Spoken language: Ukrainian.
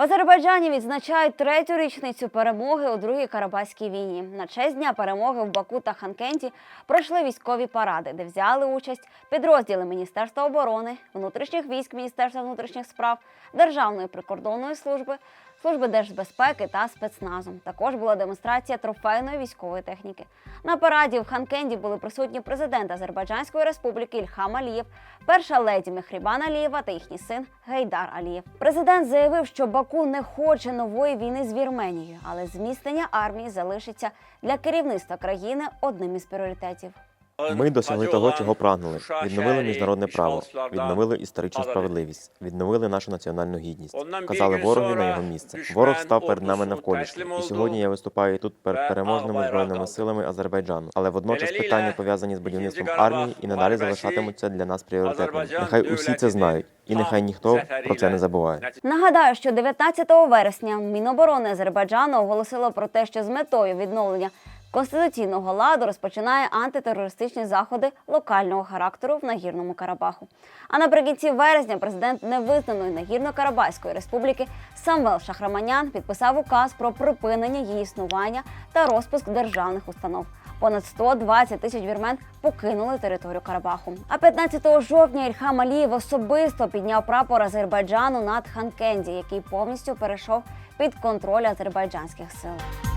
В Азербайджані відзначають третю річницю перемоги у Другій Карабаській війні. На честь дня перемоги в Баку та Ханкенті пройшли військові паради, де взяли участь підрозділи Міністерства оборони, внутрішніх військ Міністерства внутрішніх справ, Державної прикордонної служби, служби держбезпеки та спецназу. Також була демонстрація трофейної військової техніки. На параді в Ханкенді були присутні президент Азербайджанської республіки Ільхам Алієв, перша леді Мехрібан Алієва та їхній син Гейдар Алієв. Президент заявив, що Баку не хоче нової війни з Вірменією, але зміцнення армії залишиться для керівництва країни одним із пріоритетів. Ми досягли того, чого прагнули. Відновили міжнародне право, відновили історичну справедливість, відновили нашу національну гідність. Вказали ворогові на його місце. Ворог став перед нами навколішки. І сьогодні я виступаю тут перед переможними збройними силами Азербайджану. Але водночас питання пов'язані з будівництвом армії і надалі залишатимуться для нас пріоритетними. Нехай усі це знають, і нехай ніхто про це не забуває. Нагадаю, що 19 вересня Міноборони Азербайджану оголосило про те, що з метою відновлення конституційного ладу розпочинає антитерористичні заходи локального характеру в Нагірному Карабаху. А наприкінці вересня президент невизнаної Нагірно-Карабахської республіки Самвел Шахраманян підписав указ про припинення її існування та розпуск державних установ. Понад 120 тисяч вірмен покинули територію Карабаху. А 15 жовтня Ільхам Алієв особисто підняв прапор Азербайджану над Ханкенді, який повністю перейшов під контроль азербайджанських сил.